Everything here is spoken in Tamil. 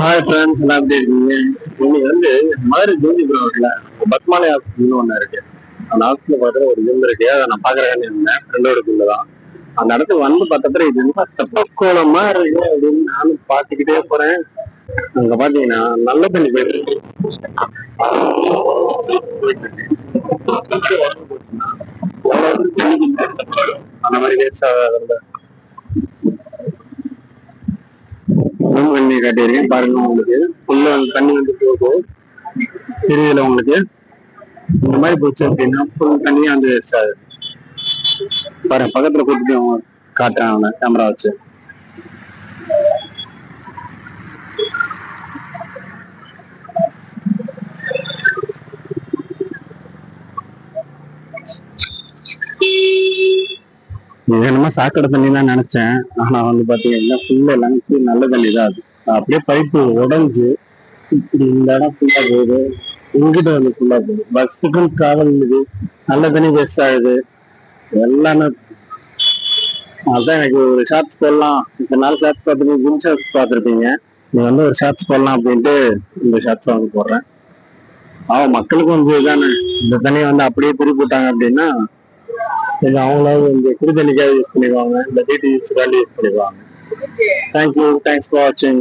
ஹாய் ஃப்ரெண்ட்ஸ் எல்லாம் எப்படி இருக்கீங்க? இன்னைக்கு வந்து மதுரை ஜோதி ரோட்ல பத்மாலய ஹாஸ்பிட்டல்னு ஒன்று இருக்கு. அந்த ஹாஸ்பிட்டல் பக்கத்துல ஒரு ஜிம் இருக்கு. அதை நான் பாக்குறேன்னு இருந்தேன். ஃப்ரெண்டோட ஜிம்ல தான். அந்த இடத்துக்கு வந்து பார்த்தப்ப இது ரொம்ப தெப்பக்கோளமா இருக்கு அப்படின்னு நானும் பார்த்துக்கிட்டே போறேன். அங்க பாத்தீங்கன்னா நல்ல தண்ணி போயிட்டு இருக்கு. அந்த மாதிரி வேஸ்ட் ஆகாத பண்ணி காட்டியிருக்கேன் பாருங்க உங்களுக்கு. உள்ள தண்ணி வந்து போகும் தெரியல உங்களுக்கு. இந்த மாதிரி போச்சு அப்படின்னா ஃபுல் தண்ணியா வந்து waste ஆகுது. பாருங்க பக்கத்துல கூட்டிட்டு காட்டுறேன் அவனை கேமரா வச்சு. என்னமோ சாக்கடை தண்ணி தான் நினைச்சேன். ஆனா வந்து பாத்தீங்கன்னா ஃபுல்லா எல்லாமே நல்ல தண்ணி தான் அது. அப்படியே பைப்பு உடைஞ்சு இப்படி இந்த இடம் ஃபுல்லா போகுது. இங்கிட்ட வந்து ஃபுல்லா போகுது. பஸ்ஸுக்கும் டிராவல் இது. நல்ல தண்ணி வேஸ்ட் ஆகுது எல்லாமே அதான் எனக்கு ஒரு ஷார்ட்ஸ் போடலாம். இந்த நாள் ஷார்ட்ஸ் பார்த்துருப்பீங்க ஜிம் ஷார்ட்ஸ் பார்த்துருப்பீங்க. நீ வந்து ஒரு ஷார்ட்ஸ் போடலாம் அப்படின்ட்டு இந்த ஷார்ட்ஸ் வந்து போடுறேன். அவன் மக்களுக்கு வந்து இதுதானே. இந்த தண்ணியை வந்து அப்படியே திருப்பி விட்டாங்க அப்படின்னா கொஞ்சம் அவங்களாவது இந்த குடி தண்ணிக்காக யூஸ் பண்ணிக்குவாங்க இந்த டிடி யூஸ் யூஸ் பண்ணிக்குவாங்க தேங்க்யூ தேங்க்ஸ் ஃபார் வாட்சிங்